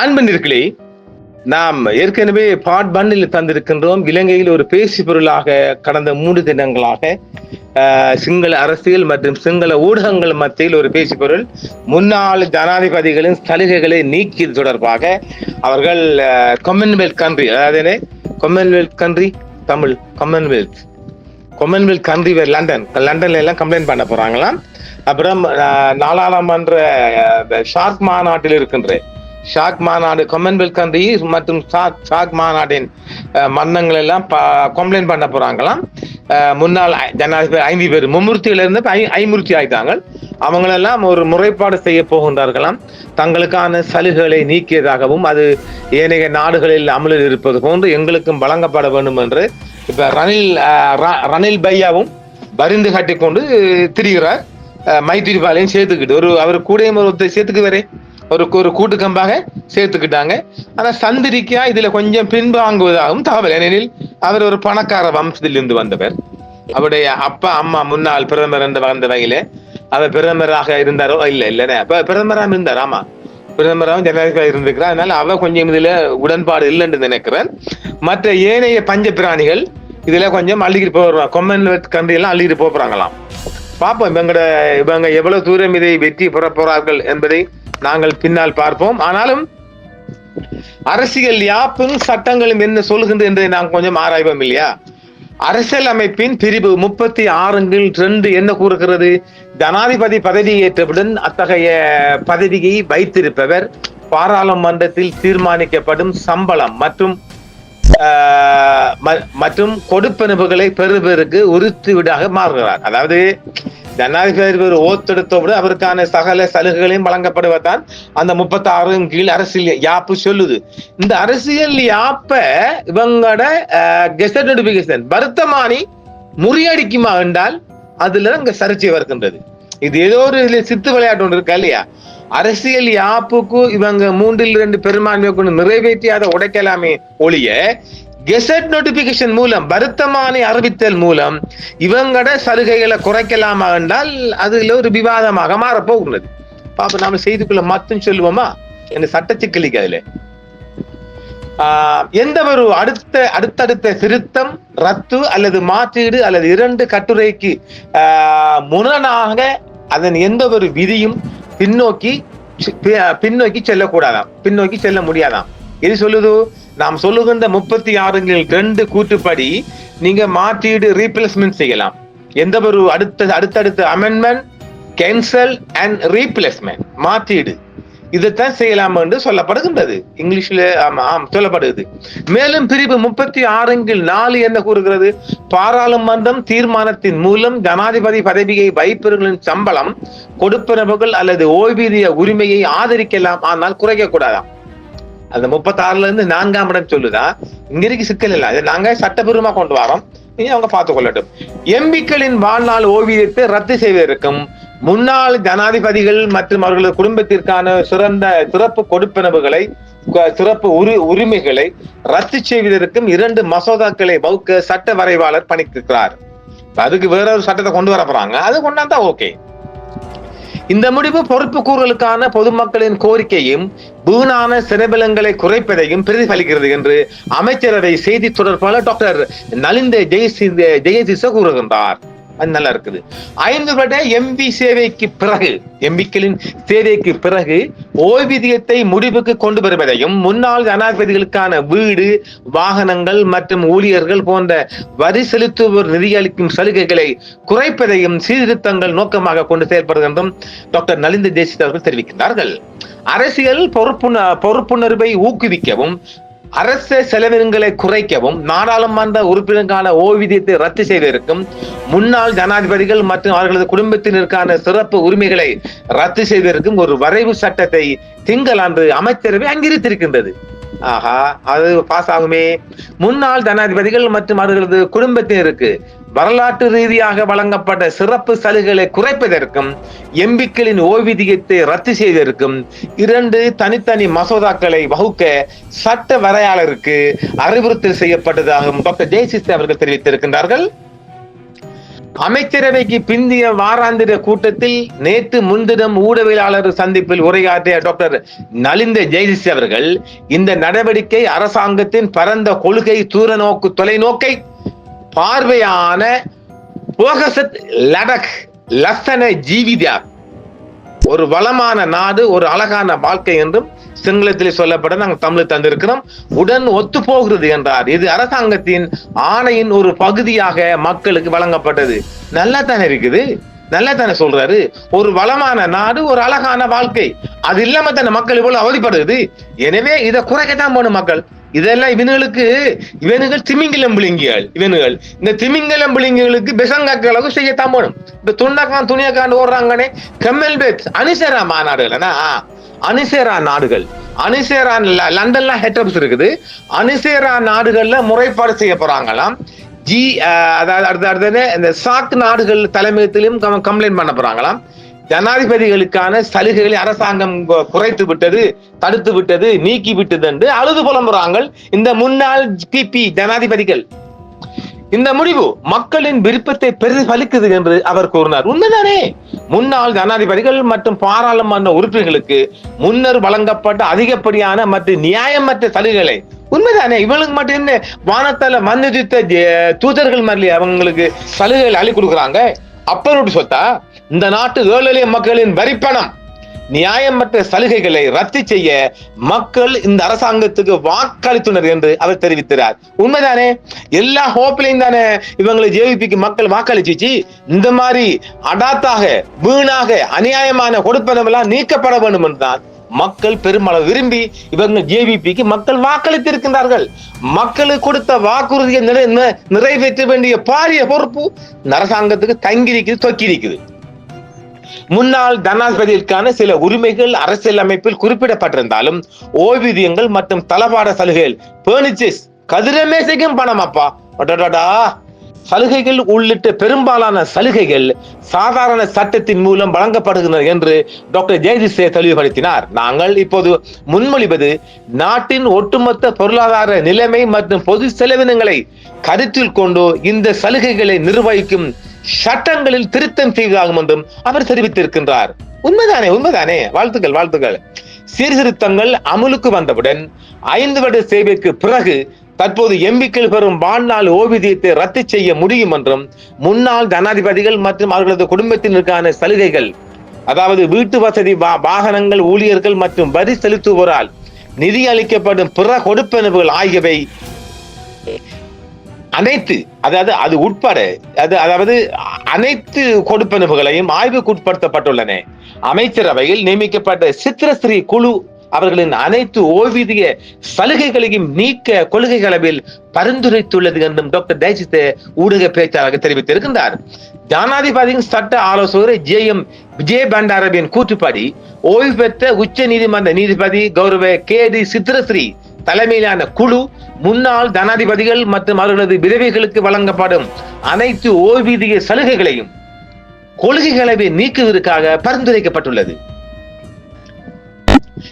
அன்பனிர்களே நாம் ஏற்கனவே பாட் பண்ணில் தந்திருக்கின்றோம். இலங்கையில் ஒரு பேசி பொருளாக கடந்த மூன்று தினங்களாக சிங்கள அரசியல் மற்றும் சிங்கள ஊடகங்கள் மத்தியில் ஒரு பேசி பொருள் முன்னாள் ஜனாதிபதிகளின் சலுகைகளை நீக்கியது தொடர்பாக அவர்கள் காமன்வெல்த் கண்ட்ரி அதாவது Commonwealth country Tamil Commonwealth Commonwealth country London லண்டன்ல எல்லாம் கம்ப்ளைண்ட் பண்ண போறாங்களாம். அப்புறம் நாடாளுமன்ற ஷார்க் மாநாட்டில் இருக்கின்ற ஷாக் மாநாடு கொமன்வெல்த் கண்ட்ரி மற்றும் ஷாக் ஷாக் மாநாட்டின் மன்னங்கள் எல்லாம் கம்ப்ளைண்ட் பண்ண போறாங்களாம். முன்னாள் ஜனாதிபதி ஐந்து பேர் மும்மூர்த்தியில இருந்து ஐ- ஐமூர்த்தி ஆயிட்டாங்க அவங்களெல்லாம் ஒரு முறைப்பாடு செய்ய போகின்றார்களாம். தங்களுக்கான சலுகைகளை நீக்கியதாகவும் அது ஏனைய நாடுகளில் அமலில் இருப்பது போன்று எங்களுக்கும் வழங்கப்பட வேண்டும் என்று இப்ப ரணில் ர- ரணில் பையாவும் பரிந்து கட்டிக்கொண்டு திரிகிறார். மைத்திரிபாலையும் சேர்த்துக்கிட்டு ஒரு அவர் கூடையும் ஒருத்தர் சேர்த்துக்குவாரே. ஒரு ஒரு கூட்டு கம்பாக சேர்த்துக்கிட்டாங்க. ஆனா சந்திரிக்கா இதுல கொஞ்சம் பின்வாங்குவதாகவும் தகவல். ஏனெனில் அவர் ஒரு பணக்கார வம்சத்திலிருந்து வந்தவர். அவருடைய அப்பா அம்மா முன்னாள் பிரதமர் என்ற வந்த வகையில அவர் பிரதமராக இருந்தாரோ? இல்ல இல்லைண்ணே அப்ப பிரதமராக இருந்தார். ஆமா. பிரதமராகவும் ஜனாதிபதி இருந்திருக்கிறார். அதனால அவ கொஞ்சம் இதுல உடன்பாடு இல்லைன்னு நினைக்கிறேன். மற்ற ஏனைய பஞ்ச பிராணிகள் இதுல கொஞ்சம் அள்ளிக்கிட்டு போடுறாங்க கொம்மன் கண்ட்ரி எல்லாம் அள்ளிக்கிட்டு போறாங்களாம். பார்ப்போம் இவங்களோட இவங்க எவ்வளவு தூரம் இதை வெற்றி பெற போறார்கள் என்பதை நாங்கள் பின்னால் பார்ப்போம். ஆனாலும் அரசியல் யாப்பும் சட்டங்களும் என்ன சொல்லுகின்றது என்பதை நாம் கொஞ்சம் ஆராய்வோம் இல்லையா? அரசியல் அமைப்பின் பிரிவு முப்பத்தி ஆறுங்கில் ரெண்டு என்ன கூறுகிறது? ஜனாதிபதி பதவி ஏற்றவுடன் அத்தகைய பதவியை வைத்திருப்பவர் பாராளுமன்றத்தில் தீர்மானிக்கப்படும் சம்பளம் மற்றும் மற்றும் கொடுப்பனவுகளை பெறுபவருக்கு உறுத்துவிடாக மாறுகிறார். அதாவது ஜனாதிபதி ஓத்தெடுத்தோடு ஓத்தெடுத்தவுடன் அவருக்கான சகல சலுகைகளையும் வழங்கப்படுவதான் அந்த முப்பத்தி ஆறின் கீழ் அரசியல் யாப்பு சொல்லுது. இந்த அரசியல் யாப்ப இவங்களோட கெசட் நோட்டிபிகேஷன் வருத்தமானி முறியடிக்குமா என்றால் அதுல அங்க சர்ச்சை வருகின்றது. இது ஏதோ ஒரு சித்து விளையாட்டு ஒன்று இருக்கா இல்லையா? அரசியல் யாப்புக்கு இவங்க மூன்றில் இரண்டு பெரும்பான்மை கொண்டு நிறைவேற்றியாத உடைக்கலாமே ஒழிய கெசட் நோட்டிபிகேஷன் மூலம் வருத்தமானை அறிவித்தல் மூலம் இவங்களோட சலுகைகளை குறைக்கலாமா என்றால் அதுல ஒரு விவாதமாக மாறப்போகிறது பாப்ப நாம செய்திக்குள்ள மத்தும் சொல்லுவோமா? என்ன சட்ட சிக்கலிக்கு அதுல. ஆஹ் எந்த ஒரு அடுத்த அடுத்தடுத்த திருத்தம் ரத்து அல்லது மாற்றீடு அல்லது இரண்டு கட்டுரைக்கு ஆஹ் முரணாக அதன் எந்த ஒரு விதியும் பின்னோக்கி பின்னோக்கி செல்லக்கூடாதாம். பின்னோக்கி செல்ல முடியாதாம். இது சொல்லுது நாம் சொல்லுகின்ற முப்பத்தி ஆறுங்களில் ரெண்டு கூற்றுப்படி நீங்க மாற்றீடு ரீப்ளேஸ்மெண்ட் செய்யலாம். எந்த ஒரு அடுத்த அடுத்தடுத்த அமெண்ட்மெண்ட் கேன்சல் அண்ட் ரீப்ளேஸ்மெண்ட் மாற்றீடு. இதைத்தான் செய்யலாம் என்று சொல்லப்படுகின்றது. இங்கிலீஷ்ல ஆமா ஆம் சொல்லப்படுகிறது. மேலும் பிரிவு முப்பத்தி ஆறுங்கில் நாலு என்ன கூறுகிறது? பாராளுமன்றம் தீர்மானத்தின் மூலம் ஜனாதிபதி பதவியை வைப்பவர்களின் சம்பளம் கொடுப்பனவுகள் அல்லது ஓய்வூதிய உரிமையை ஆதரிக்கலாம். ஆனால் குறைக்க கூடாதாம் அந்த முப்பத்தி ஆறுல இருந்து நான்காம் இடம் சொல்லுதா? இங்க இருக்கு சிக்கல் இல்லை. இதை நாங்க சட்டபூர்வமா கொண்டு வரோம். இனி அவங்க பார்த்து கொள்ளட்டும் எம்பிக்களின் வாழ்நாள் ஓவியத்தை ரத்து செய்வதற்கும் முன்னாள் ஜனாதிபதிகள் மற்றும் அவர்களது குடும்பத்திற்கான சிறந்த சிறப்பு கொடுப்பனவுகளை சிறப்பு உரி உரிமைகளை ரத்து செய்வதற்கும் இரண்டு மசோதாக்களை வகுக்க சட்ட வரைவாளர் பணித்திருக்கிறார். அதுக்கு வேற ஒரு சட்டத்தை கொண்டு வர போறாங்க. அது கொண்டாந்தா ஓகே. இந்த முடிவு பொறுப்பு பொறுப்புக்கூறலுக்கான பொதுமக்களின் கோரிக்கையும் வீணான செலவினங்களை குறைப்பதையும் பிரதிபலிக்கிறது என்று அமைச்சரவை செய்தி தொடர்பாளர் டாக்டர் நலிந்த ஜெயசி ஜெயசிச கூறுகின்றார். அது நல்லா இருக்குது. ஐந்து வருட எம்பி சேவைக்கு பிறகு எம்பிக்களின் சேவைக்கு பிறகு ஓய்வூதியத்தை முடிவுக்கு கொண்டு வருவதையும் முன்னாள் ஜனாதிபதிகளுக்கான வீடு வாகனங்கள் மற்றும் ஊழியர்கள் போன்ற வரி செலுத்துவோர் நிதியளிக்கும் சலுகைகளை குறைப்பதையும் சீர்திருத்தங்கள் நோக்கமாக கொண்டு செயல்படுது என்றும் டாக்டர் நலிந்த தேசித் அவர்கள் தெரிவிக்கின்றார்கள். அரசியல் பொறுப்புண பொறுப்புணர்வை ஊக்குவிக்கவும் அரச செலவினங்களை குறைக்கவும் நாடாளுமன்ற உறுப்பினருக்கான ஓய்வூதியத்தை ரத்து செய்வதற்கும் முன்னாள் ஜனாதிபதிகள் மற்றும் அவர்களது குடும்பத்தினருக்கான சிறப்பு உரிமைகளை ரத்து செய்வதற்கும் ஒரு வரைவு சட்டத்தை திங்களன்று அமைச்சரவை அங்கீகரித்திருக்கின்றது. ஆஹா அது பாஸ் ஆகுமே. முன்னாள் ஜனாதிபதிகள் மற்றும் அவர்களது குடும்பத்தினருக்கு வரலாற்று ரீதியாக வழங்கப்பட்ட சிறப்பு சலுகைகளை குறைப்பதற்கும் எம்பிக்களின் ஓய்வூதியத்தை ரத்து செய்வதற்கும் இரண்டு தனித்தனி மசோதாக்களை வகுக்க சட்ட வரையாளருக்கு அறிவுறுத்தல் செய்யப்பட்டதாகவும் டாக்டர் ஜெயசிஸ்து அவர்கள் தெரிவித்திருக்கின்றார்கள். அமைச்சரவைக்கு பிந்திய வாராந்திர கூட்டத்தில் நேற்று முன்தினம் ஊடகவியலாளர் சந்திப்பில் உரையாற்றிய டாக்டர் நலிந்த ஜெயதிஸ் அவர்கள் இந்த நடவடிக்கை அரசாங்கத்தின் பரந்த கொள்கை தூரநோக்கு தொலைநோக்கை பார்வையான போகசத் லடக் லசன ஜீவிதா. ஒரு வளமான நாடு ஒரு அழகான வாழ்க்கை என்றும் சிங்களத்தில் சொல்லப்பட நாங்கள் தமிழ் தந்திருக்கிறோம். உடன் ஒத்து போகிறது என்றார். இது அரசாங்கத்தின் ஆணையின் ஒரு பகுதியாக மக்களுக்கு வழங்கப்பட்டது. நல்லா தானே இருக்குது? நல்லா தானே சொல்றாரு. ஒரு வளமான நாடு ஒரு அழகான வாழ்க்கை. அது இல்லாம தானே மக்கள் இவ்வளவு அவதிப்படுது? எனவே இதை குறைக்கத்தான் போகணும் மக்கள். இதெல்லாம் இவனுங்களுக்கு இவனுகள் திமிங்கிலம் பிளிங்கிகள் இவனுகள். இந்த திமிங்கலம் பிளிங்குகளுக்கு பெசங்காக்க அளவு செய்யத்தான் போகணும். இந்த துண்டக்கான் துணியக்காண்டு ஓடுறாங்கன்னே கெம்மெல் பேத் அனிசரா மாநாடுகள் அனிசேரா நாடுகள். அனிசேரா லண்டன்ல ஹெட்ரப்ஸ் இருக்குது. அனிசேரா நாடுகள்ல முறைப்பாடு செய்ய போறாங்களாம். ஜி அதாவது அடுத்த அடுத்த இந்த சாக் நாடுகள் தலைமையத்திலும் கம்ப்ளைண்ட் பண்ண போறாங்களாம். ஜனாதிபதிகளுக்கான சலுகைகளை அரசாங்கம் குறைத்து விட்டது தடுத்து விட்டது நீக்கி விட்டது என்று அழுது புலம்புறாங்க இந்த முன்னாள் பிபி ஜனாதிபதிகள். இந்த முடிவு மக்களின் விருப்பத்தை பிரதிபலிக்குது என்று அவர் கூறினார். உண்மைதானே? முன்னாள் ஜனாதிபதிகள் மற்றும் பாராளுமன்ற உறுப்பினர்களுக்கு முன்னர் வழங்கப்பட்ட அதிகப்படியான மற்றும் நியாயமற்ற சலுகைகளை உண்மைதானே? இவங்களுக்கு மட்டும் வானத்தால மன்னித்த தூதர்கள் மாதிரி அவங்களுக்கு சலுகைகள் அள்ளி கொடுக்குறாங்க. அப்பனோடு சொத்தா இந்த நாட்டு ஏழை எளிய மக்களின் வரிப்பணம். நியாயமற்ற சலுகைகளை ரத்து செய்ய மக்கள் இந்த அரசாங்கத்துக்கு வாக்களித்துள்ளனர் என்று அவர் தெரிவித்தார் உண்மைதானே? எல்லா ஹோப்லையும் தானே இவங்களை ஜேவிபிக்கு மக்கள் வாக்களிச்சிச்சு? இந்த மாதிரி அடாத்தாக வீணாக அநியாயமான கொடுப்பனவெல்லாம் நீக்கப்பட வேண்டும் என்றுதான் மக்கள் பெருமளவு விரும்பி இவங்க ஜேவிபிக்கு மக்கள் வாக்களித்திருக்கின்றார்கள். மக்களுக்கு கொடுத்த வாக்குறுதியை நிறை- நிறைவேற்ற வேண்டிய பாரிய பொறுப்பு அரசாங்கத்துக்கு தங்கி இருக்குது முன்னாள் ஜனாதிபதிகளுக்கான சில உரிமைகள் அரசியல் அமைப்பில் குறிப்பிடப்பட்டிருந்தாலும் ஓய்வூதியங்கள் மற்றும் தளபாட சலுகைகள் பேர்னிச்சர்ஸ் கதிரமேசைக்கும் பணம் அப்பா. டா சலுகைகள் உள்ளிட்ட பெரும்பாலான சலுகைகள் சாதாரண சட்டத்தின் மூலம் வழங்கப்படுகின்றன என்று டாக்டர் ஜெயதிசே தெளிவுபடுத்தினார். நாங்கள் இப்போது முன்மொழிவது நாட்டின் ஒட்டுமொத்த பொருளாதார நிலைமை மற்றும் பொது செலவினங்களை கருத்தில் கொண்டு இந்த சலுகைகளை நிர்வகிக்கும் சட்டங்களில் திருத்தம் செய்வதாகும் என்றும் அவர் தெரிவித்திருக்கின்றார். உண்மைதானே உண்மைதானே? வாழ்த்துக்கள் வாழ்த்துக்கள். சீர்திருத்தங்கள் அமுலுக்கு வந்தவுடன் ஐந்து வருட சேவைக்கு பிறகு தற்போது எம்பிக்கள் பெறும் வாழ்நாள் ஓய்வூதியத்தை ரத்து செய்ய முடியும் என்றும் முன்னாள் ஜனாதிபதிகள் மற்றும் அவர்களது குடும்பத்தினருக்கான சலுகைகள் அதாவது வீட்டு வசதி வாகனங்கள் ஊழியர்கள் மற்றும் வரி செலுத்துவோரால் நிதி அளிக்கப்படும் பிற கொடுப்பனவுகள் ஆகியவை அனைத்து அதாவது அது உட்பட அது அதாவது அனைத்து கொடுப்பனவுகளையும் ஆய்வுக்குட்படுத்தப்பட்டுள்ளன. அமைச்சரவையில் நியமிக்கப்பட்ட சித்திரஸ்ரீ குழு அவர்களின் அனைத்து ஓய்வூதிய சலுகைகளையும் நீக்க கொள்கை அளவில் பரிந்துரைத்துள்ளது என்றும் டாக்டர் தயசித்த ஊடக பேச்சாளர் தெரிவித்திருக்கின்றார். ஜனாதிபதியின் சட்ட ஆலோசகர் ஜே எம் விஜய பண்டாரவின் கூற்றுப்படி ஓய்வு பெற்ற உச்ச நீதிமன்ற நீதிபதி கௌரவ கே டி சித்திரஸ்ரீ தலைமையிலான குழு முன்னாள் ஜனாதிபதிகள் மற்றும் அவர்களது விதவைகளுக்கு வழங்கப்படும் அனைத்து ஓய்வூதிய சலுகைகளையும் கொள்கைகளவை நீக்குவதற்காக பரிந்துரைக்கப்பட்டுள்ளது.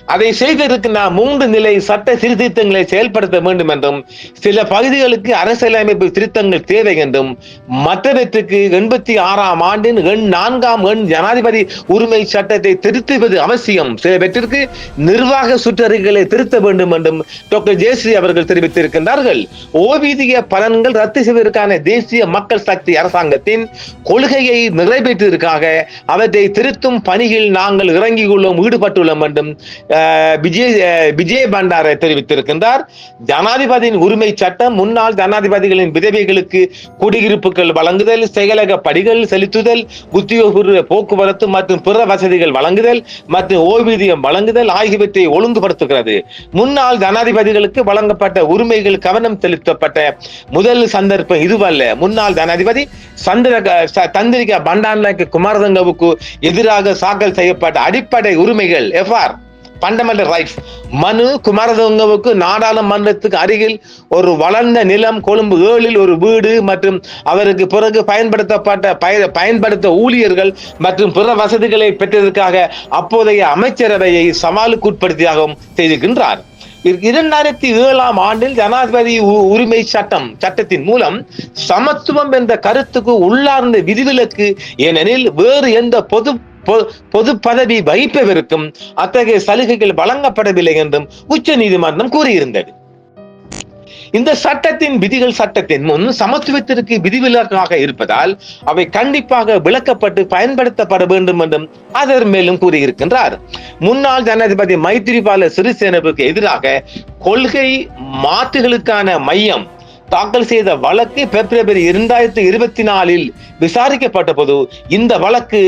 அதை செய்திருக்கின்ற மூன்று நிலை சட்ட சீர்திருத்தங்களை செயல்படுத்த வேண்டும் என்றும் சில பகுதிகளுக்கு அரசியலமைப்பு திருத்தங்கள் தேவை என்றும் மற்றவற்றுக்கு எண்பத்தி ஆறாம் ஆண்டின் எண் நான்காம் எண் ஜனாதிபதி உரிமை சட்டத்தை திருத்துவது அவசியம். சிலவற்றிற்கு நிர்வாக சுற்றறிக்கைகளை திருத்த வேண்டும் என்றும் டாக்டர் ஜெயஸ்ரீ அவர்கள் தெரிவித்திருக்கின்றார்கள். ஓவிதிய பலன்கள் ரத்து செய்வதற்கான தேசிய மக்கள் சக்தி அரசாங்கத்தின் கொள்கையை நிறைவேற்றுவதற்காக அவற்றை திருத்தும் பணியில் நாங்கள் இறங்கியுள்ளோம் ஈடுபட்டுள்ளோம் என்றும் விஜய் அஹ், விஜய் பண்டார தெரிவித்திருக்கின்றார். ஜனாதிபதியின் உரிமை சட்டம் முன்னாள் ஜனாதிபதிகளின் விதவைகளுக்கு குடியிருப்புகள் வழங்குதல் செயலக படிகள் செலுத்துதல் உத்தியோகபூர்வ போக்குவரத்து மற்றும் பிற வசதிகள் வழங்குதல் மற்றும் ஓய்வூதியம் வழங்குதல் ஆகியவற்றை ஒழுங்குபடுத்துகிறது. முன்னாள் ஜனாதிபதிகளுக்கு வழங்கப்பட்ட உரிமைகள் கவனம் செலுத்தப்பட்ட முதல் சந்தர்ப்பம் இதுவல்ல. முன்னாள் ஜனாதிபதி சந்திர ச- தந்திரிகா பண்டாரநாயக்க குமாரதங்கவுக்கு எதிராக தாக்கல் செய்யப்பட்ட அடிப்படை உரிமைகள் எஃப்ஆர். ஃபண்டமெண்டல் ரைட்ஸ் மனு குமாரதுங்கவுக்கு நாடாளுமன்றத்துக்கு அருகில் ஒரு வளர்ந்த நிலம் கொழும்பு ஏழில் ஒரு வீடு மற்றும் அவருக்கு பிறகு பயன்படுத்தப்பட்ட பய- பயன்படுத்த ஊழியர்கள் மற்றும் பிற வசதிகளை பெற்றதற்காக அப்போதைய அமைச்சரவையை சவாலுக்கு உட்படுத்தியாகவும் செய்திருக்கின்றார் இரண்டாயிரத்தி ஏழாம் ஆண்டில் ஜனாதிபதி உ- உரிமை சட்டம் சட்டத்தின் மூலம் சமத்துவம் என்ற கருத்துக்கு உள்ளார்ந்த விதிவிலக்கு ஏனெனில் வேறு எந்த பொது பொது பதவி வகிப்பவருக்கும் அத்தகைய சலுகைகள் வழங்கப்படவில்லை என்றும் உச்ச நீதிமன்றம் கூறியிருந்தது. இந்த சட்டத்தின் விதிகள் சட்டத்தின் முன் சமத்துவத்திற்கு விதிவிலக்காக இருப்பதால் அவை கண்டிப்பாக விளக்கப்பட்டு பயன்படுத்தப்பட வேண்டும் என்றும் அதர் மேலும் கூறியிருக்கின்றார். முன்னாள் ஜனாதிபதி மைத்திரிபால சிறிசேனவுக்கு எதிராக கொள்கை மாற்றுகளுக்கான மையம் தாக்கல் செய்த வழக்கு பிப்ரவரி இரண்டாயிரத்தி இருபத்தி நாலில் விசாரிக்கப்பட்ட போது இந்த வழக்கு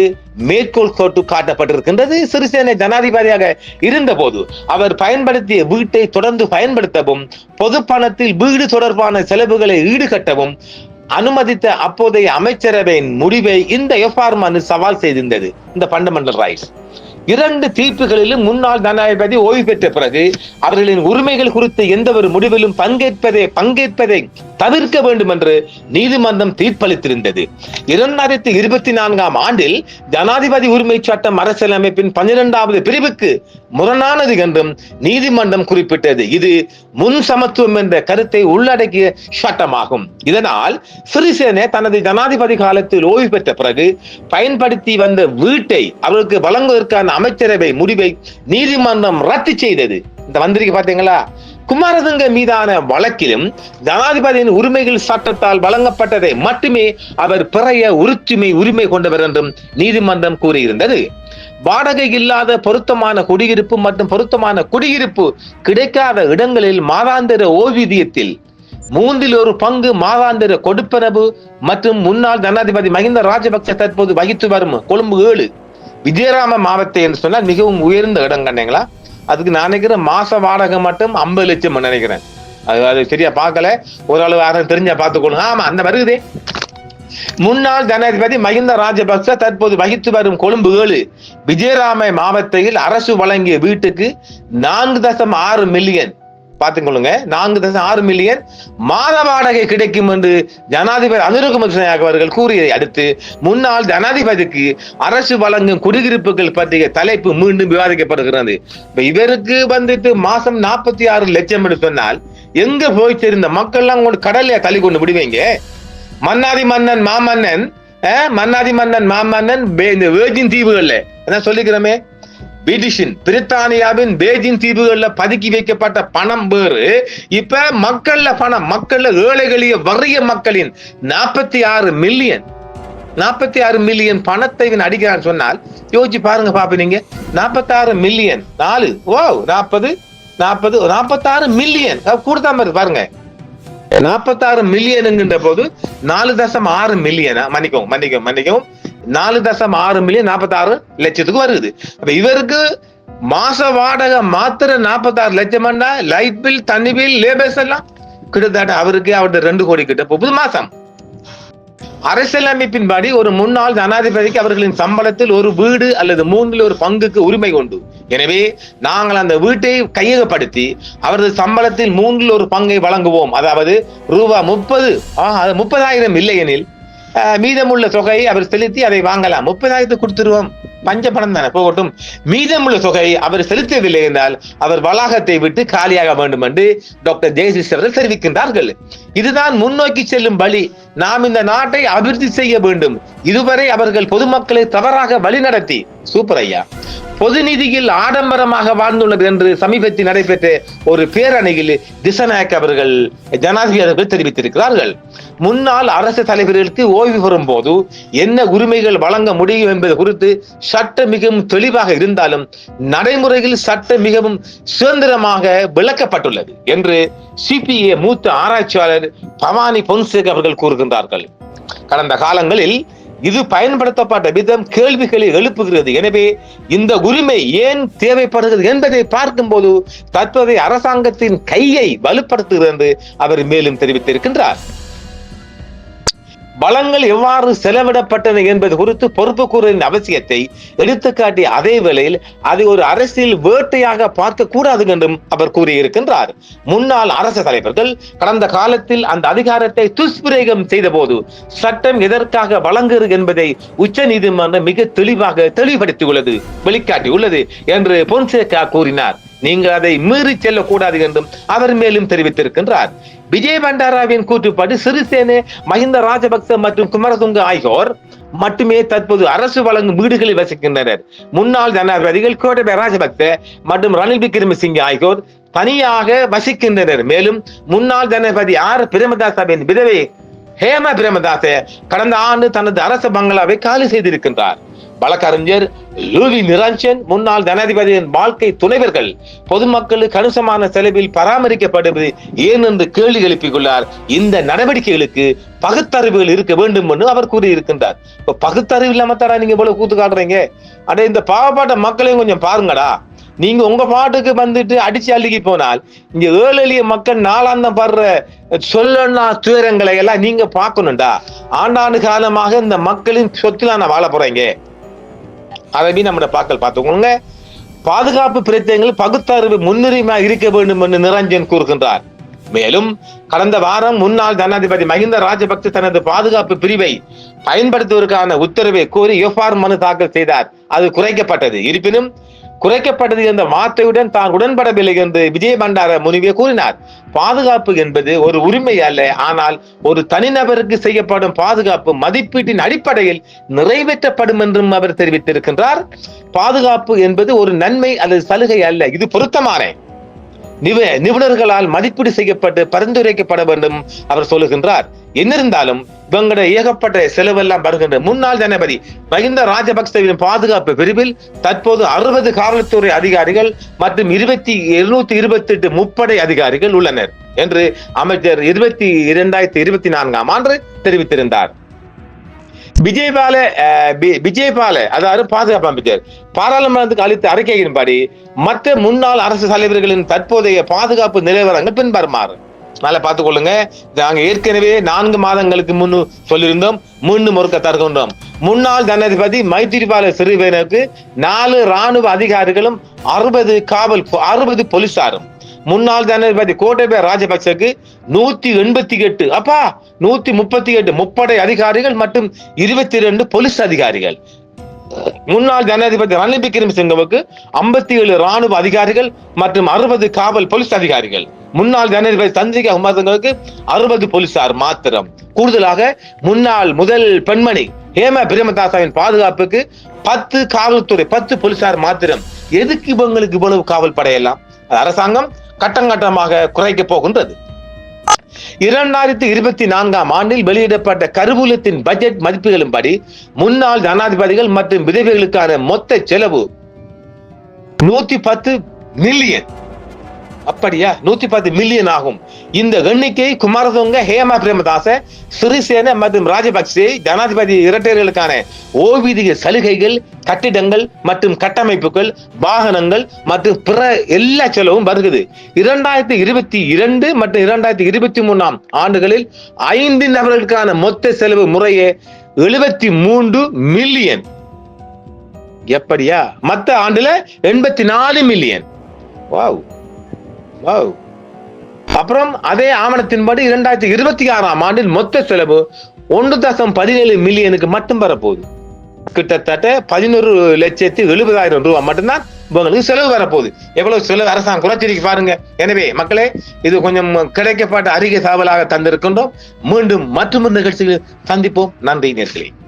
மேற்கோள் கோட்டு காட்டப்பட்டிருக்கின்றது. சிறிசேன ஜனாதிபதியாக இருந்தபோது அவர் பயன்படுத்திய வீட்டை தொடர்ந்து பயன்படுத்தவும் பொது பணத்தில் வீடு தொடர்பான செலவுகளை ஈடுகட்டவும் அனுமதித்த அப்போதைய அமைச்சரவையின் முடிவை இந்த எஃப்ஆர் மனு சவால் செய்திருந்தது. இந்த பண்டமெண்டல் ரைட்ஸ் இரண்டு தீர்ப்புகளிலும் முன்னாள் ஜனாதிபதி ஓய்வு பெற்ற பிறகு அவர்களின் உரிமைகள் குறித்து எந்த ஒரு முடிவிலும் பங்கேற்பதே பங்கேற்பதை தவிர்க்க வேண்டும் என்று நீதிமன்றம் தீர்ப்பளித்திருந்தது. இரண்டாயிரத்தி இருபத்தி நான்காம் ஆண்டில் ஜனாதிபதி உரிமை சட்டம் அரசியலமைப்பின் பன்னிரெண்டாவது பிரிவுக்கு முரணானது என்றும் நீதிமன்றம் குறிப்பிட்டது. இது முன் சமத்துவம் என்ற கருத்தை உள்ளடக்கிய சட்டமாகும். இதனால் சிறிசேன தனது ஜனாதிபதி காலத்தில் ஓய்வு பெற்ற பிறகு பயன்படுத்தி வந்த வீட்டை அவருக்கு வழங்குவதற்கான அமைச்சரவை முடிவை நீதிமன்றம் ரத்து செய்தது. இந்த வந்திரிக்கை பாத்தீங்களா குமாரதுங்க மீதான வழக்கிலும் ஜனாதிபதியின் உரிமைகள் சட்டத்தால் வழங்கப்பட்டதை மட்டுமே அவர் பிறைய உரிச்சுமை உரிமை கொண்டவர் என்றும் நீதிமன்றம் கூறியிருந்தது. வாடகை இல்லாத பொருத்தமான குடியிருப்பு மற்றும் பொருத்தமான குடியிருப்பு கிடைக்காத இடங்களில் மாதாந்திர ஓய்வூதியத்தில் மூன்றில் ஒரு பங்கு மாதாந்திர கொடுப்பனவு மற்றும் முன்னாள் ஜனாதிபதி மஹிந்த ராஜபக்ச தற்போது வகித்து வரும் கொழும்பு ஏழு விஜயராம மாவட்டம் என்று சொன்னால் மிகவும் உயர்ந்த இடம் கண்டீங்களா அதுக்கு நான் நினைக்கிறேன் மாச வாடகை மட்டும் ஐம்பது லட்சம் நினைக்கிறேன். அது அது சரியா பார்க்கல. ஓரளவு யாரும் தெரிஞ்சா பார்த்துக்கணும் ஆமா அந்த வருகுதே முன்னாள் ஜனாதிபதி மஹிந்த ராஜபக்ச தற்போது வகித்து வரும் கொழும்பு ஏழு விஜயராம மாவட்டத்தில் அரசு வழங்கிய வீட்டுக்கு நான்கு தசம் ஆறு மில்லியன் பார்த்துக்கொள்ளுங்க. நான்கு தசம் ஆறு மில்லியன் மாத வாடகை கிடைக்கும் என்று ஜனாதிபதி அனுரகுமார் அவர்கள் கூறியதை அடுத்து முன்னாள் ஜனாதிபதிக்கு அரசு வழங்கும் குடியிருப்புகள் பற்றிய தலைப்பு மீண்டும் விவாதிக்கப்படுகிறது. இப்ப இவருக்கு வந்துட்டு மாசம் நாற்பத்தி ஆறு லட்சம் என்று சொன்னால் எங்க போய் சேர்ந்த மக்கள் எல்லாம் கொண்டு கடல்ல தள்ளி கொண்டு விடுவீங்க? மன்னாதி மன்னன் மாமன்னன் மன்னாதி மன்னன் மாமன்னன் இந்த வேர்ஜின் தீவுகள்ல. என்ன சொல்லிக்கிறோமே. பிரிட்டிஷின் பிரித்தானியாவின் பேஜின் தீவுகள்ல பதுக்கி வைக்கப்பட்ட பணம் வேறு. இப்ப மக்கள்ல பணம் மக்கள்ல ஏழைகளிய வறிய மக்களின் நாற்பத்தி ஆறு மில்லியன் நாற்பத்தி ஆறு மில்லியன் பணத்தை இவன் அடிக்கிறான்னு சொன்னால் யோசிச்சு பாருங்க பாப்ப நீங்க. நாற்பத்தாறு மில்லியன் நாலு ஓ நாற்பது நாற்பது நாற்பத்தாறு மில்லியன் கூடுதா மாதிரி பாருங்க. நாற்பத்தாறு மில்லியனுங்கின்ற போது நாலு தசம் ஆறு மில்லியனா மன்னிக்கவும் மன்னிக்கவும் மன்னிக்கவும். நாலு தசம் ஆறு மில்லியன் நாற்பத்தாறு லட்சத்துக்கு வருது. அப்ப இவருக்கு மாச வாடகை மாத்திர நாற்பத்தாறு லட்சம்னா லைட் பில் தண்ணி பில் லேபர்ஸ் எல்லாம். கிட்டத்தட்ட அவருக்கு அவருடைய ரெண்டு கோடி கிட்ட போகுது. மாசம். அரசியலமைப்பின்படி ஒரு முன்னாள் ஜனாதிபதிக்கு அவர்களின் சம்பளத்தில் ஒரு வீடு அல்லது மூன்றில் ஒரு பங்குக்கு உரிமை உண்டு. எனவே நாங்கள் அந்த வீட்டை கையகப்படுத்தி அவரது சம்பளத்தில் மூன்றில் ஒரு பங்கை வழங்குவோம். அதாவது ரூபா முப்பது. முப்பதாயிரம் இல்லை எனில் மீதமுள்ள தொகையை அவர் செலுத்தி அதை வாங்கலாம். முப்பதாயிரத்து கொடுத்துருவோம். பஞ்ச பணம் தானே போகட்டும். மீதமுள்ள தொகையை அவர் செலுத்தவில்லை என்றால் அவர் வளாகத்தை விட்டு காலியாக வேண்டும் என்று டாக்டர் ஜெயசிஸ் அவர்கள் தெரிவிக்கின்றார்கள். இதுதான் முன்னோக்கி செல்லும் வழி. நாம் இந்த நாட்டை அபிவிருத்தி செய்ய வேண்டும். இதுவரை அவர்கள் பொதுமக்களை தவறாக வழிநடத்தி சூப்பர் ஐயா. பொது நிதியில் ஆடம்பரமாக வாழ்ந்துள்ளது என்று சமீபத்தில் நடைபெற்ற ஒரு பேரணியில் திசநாயக் அவர்கள் ஜனாதிபதி அவர்கள் தெரிவித்திருக்கிறார்கள். முன்னாள் அரசு தலைவர்களுக்கு ஓய்வு பெறும் போது என்ன உரிமைகள் வழங்க முடியும் என்பது குறித்து சட்டம் மிகவும் தெளிவாக இருந்தாலும் நடைமுறையில் சட்டம் மிகவும் சுதந்திரமாக விளக்கப்பட்டுள்ளது என்று சிபிஏ மூத்த ஆராய்ச்சியாளர் பவானி பொன்சேக அவர்கள் கூறுகின்றார்கள். கடந்த காலங்களில் இது பயன்படுத்தப்பட்ட விதம் கேள்விகளை எழுப்புகிறது. எனவே இந்த உரிமை ஏன் தேவைப்படுகிறது என்பதை பார்க்கும்போது தற்போதைய அரசாங்கத்தின் கையை வலுப்படுத்துகிறது என்று அவர் மேலும் தெரிவித்திருக்கின்றார். வளங்கள் எவ்வாறு செலவிடப்பட்டன என்பது குறித்து பொறுப்பு கூறுவதன் அவசியத்தை எடுத்துக்காட்டிய அதே வேளையில் அதை ஒரு அரசியல் வேட்டையாக பார்க்க கூடாது என்றும் அவர் கூறியிருக்கின்றார். முன்னாள் அரசு தலைவர்கள் கடந்த காலத்தில் அந்த அதிகாரத்தை துஷ்பிரயோகம் செய்த போது சட்டம் எதற்காக வழங்குகிறது என்பதை உச்ச நீதிமன்றம் மிக தெளிவாக தெளிவுபடுத்தியுள்ளது வெளிக்காட்டியுள்ளது என்று பொன்சேகா கூறினார். நீங்கள் அதை மீறி செல்லக்கூடாது என்றும் அவர் மேலும் தெரிவித்திருக்கின்றார். விஜய் பண்டாராவின் கூற்றுப்படி சிறிசேன மஹிந்த ராஜபக்ச மற்றும் குமரதுங்க ஆகியோர் மட்டுமே தற்போது அரசு வழங்கும் வீடுகளில் வசிக்கின்றனர். முன்னாள் ஜனாதிபதிகள் கோட்டபய ராஜபக்ச மற்றும் ரணில் விக்ரமசிங்கே ஆகியோர் தனியாக வசிக்கின்றனர். மேலும் முன்னாள் ஜனாதிபதி ஆர் பிரேமதாசாவின் விதவை ஹேம பிரேமதாச கடந்த ஆண்டு தனது அரச பங்களாவை காலி செய்திருக்கின்றார். வழக்கறிஞர் லூவி நிரஞ்சன் முன்னாள் ஜனாதிபதியின் வாழ்க்கை துணைவர்கள் பொதுமக்களுக்கு கணிசமான செலவில் பராமரிக்கப்படுவது ஏன் என்று கேள்வி எழுப்பியுள்ளார். இந்த நடவடிக்கைகளுக்கு பகுத்தறிவுகள் இருக்க வேண்டும் என்று அவர் கூறியிருக்கின்றார். இப்ப பகுத்தறிவு இல்லாம தரா நீங்க இவ்வளவு கூத்து காட்டுறீங்க? அட இந்த பாவப்பட்ட மக்களையும் கொஞ்சம் பாருங்கடா. நீங்க உங்க பாட்டுக்கு வந்துட்டு அடிச்சு அள்ளிக்கு போனால் இங்க ஏழு எளிய மக்கள் நாளாந்தம் படுற சொல்லனா துயரங்களை எல்லாம் நீங்க பார்க்கணும்டா. ஆண்டாண்டு காலமாக இந்த மக்களின் சொத்துல நான் வாழ போறீங்க. அதை நம்ம பார்க்கல் பார்த்துக்கோங்க பாதுகாப்பு பிரச்சனைகள் பகுத்தறிவு முன்னுரிமை இருக்க வேண்டும் என்று நிரஞ்சன் கூறுகின்றார். மேலும் கடந்த வாரம் முன்னாள் ஜனாதிபதி மஹிந்த ராஜபக்ச தனது பாதுகாப்பு பிரிவை பயன்படுத்துவதற்கான உத்தரவை கோரி எஃப்ஆர் மனு தாக்கல் செய்தார். அது குறைக்கப்பட்டது. இருப்பினும் குறைக்கப்பட்டது என்ற வார்த்தையுடன் தான் உடன்படவில்லை என்று விஜய் பண்டார முனிவே கூறினார். பாதுகாப்பு என்பது ஒரு உரிமை அல்ல ஆனால் ஒரு தனிநபருக்கு செய்யப்படும் பாதுகாப்பு மதிப்பீட்டின் அடிப்படையில் நிறைவேற்றப்படும் என்றும் அவர் தெரிவித்திருக்கின்றார். பாதுகாப்பு என்பது ஒரு நன்மை அல்லது சலுகை அல்ல இது பொருத்தமான. நிபுணர்களால் மதிப்பீடு செய்யப்பட்டு பரிந்துரைக்கப்பட வேண்டும் அவர் சொல்லுகின்றார். என்னிருந்தாலும் இவங்களோட ஏகப்பட்ட செலவெல்லாம் வருகின்ற முன்னாள் ஜனாதிபதி மஹிந்த ராஜபக்சவின் பாதுகாப்பு பிரிவில் தற்போது அறுபது காவல்துறை அதிகாரிகள் மற்றும் இருபத்தி இருநூத்தி இருபத்தி எட்டு முப்படை அதிகாரிகள் உள்ளனர் என்று அமைச்சர் இருபத்தி இரண்டாயிரத்தி இருபத்தி நான்காம் ஆண்டு தெரிவித்திருந்தார். விஜயபால விஜயபால அதாவது பாதுகாப்பு அமைச்சர். பாராளுமன்றத்துக்கு அளித்த அறிக்கையின்படி மற்ற முன்னாள் அரசு தலைவர்களின் தற்போதைய பாதுகாப்பு நிலவரங்கள் பின்வருமாறு. நல்லா பார்த்துக்கொள்ளுங்க. நாங்க ஏற்கனவே நான்கு மாதங்களுக்கு முன்னு சொல்லியிருந்தோம். மீண்டும் ஒருக்க தருகின்றோம். முன்னாள் ஜனாதிபதி மைத்திரிபால சிறிவேனுக்கு நாலு ராணுவ அதிகாரிகளும் அறுபது காவல் அறுபது போலீசாரும். முன்னாள் ஜனாதிபதி கோட்டபய ராஜபக்சக்கு நூத்தி எண்பத்தி எட்டு. அப்பா நூத்தி முப்பத்தி எட்டு முப்படை அதிகாரிகள் மற்றும் இருபத்தி ரெண்டு போலீஸ் அதிகாரிகள். முன்னாள் ஜனாதிபதி ரணில் விக்ரமசிங்கவுக்கு ஐம்பத்தி ஏழு ராணுவ அதிகாரிகள் மற்றும் அறுபது காவல் போலீஸ் அதிகாரிகள். முன்னாள் ஜனாதிபதி சந்திரிகா உமாசங்களுக்கு அறுபது போலீசார் மாத்திரம். கூடுதலாக முன்னாள் முதல் பெண்மணி ஹேம பிரேமதாசாவின் பாதுகாப்புக்கு பத்து காவல்துறை பத்து போலீசார் மாத்திரம். எதுக்கு இவங்களுக்கு இவ்வளவு காவல் படையெல்லாம்? அது அரசாங்கம் கட்டங்கட்டமாக குறைக்க போகின்றது. இரண்டாயிரத்தி இருபத்தி நான்காம் ஆண்டில் வெளியிடப்பட்ட கருவூலத்தின் பட்ஜெட் மதிப்புகளின்படி முன்னாள் ஜனாதிபதிகள் மற்றும் விதவைகளுக்கான மொத்த செலவு நூத்தி பத்து மில்லியன் அப்படியா? நூத்தி பத்து மில்லியன் ஆகும். இந்த எண்ணிக்கை குமாரதுங்க ஹேமா பிரேமதாச சிறிசேன மற்றும் ராஜபக்சே ஜனாதிபதி இரட்டையர்களுக்கான ஓய்வூதிய சலுகைகள் கட்டிடங்கள் மற்றும் கட்டமைப்புகள் வாகனங்கள் மற்றும் பிற எல்லா செலவும் வருகிறது இரண்டாயிரத்தி இருபத்தி இரண்டு மற்றும் இரண்டாயிரத்தி இருபத்தி மூணாம் ஆண்டுகளில் ஐந்து நபர்களுக்கான மொத்த செலவு முறையே எழுபத்தி மூன்று மில்லியன் எப்படியா? மற்ற ஆண்டுல எண்பத்தி நாலு மில்லியன் வாவ். அப்புறம் அதே ஆவணத்தின்படி இரண்டாயிரத்தி இருபத்தி ஆறாம் ஆண்டில் மொத்த செலவு ஒன்று தசம் பதினேழு மில்லியனுக்கு மட்டும் வரப்போகுது. கிட்டத்தட்ட பதினோரு லட்சத்தி எழுபதாயிரம் ரூபாய் மட்டும்தான் உங்களுக்கு செலவு வரப்போகுது. எவ்வளவு செலவு அரசாங்கம் குறைச்சிருக்கு பாருங்க. எனவே மக்களே இது கொஞ்சம் கிடைக்கப்பட்ட அறிக்கை சாவலாக தந்திருக்கின்றோம். மீண்டும் மற்றும் நிகழ்ச்சியில் சந்திப்போம். நன்றி நேர்களே.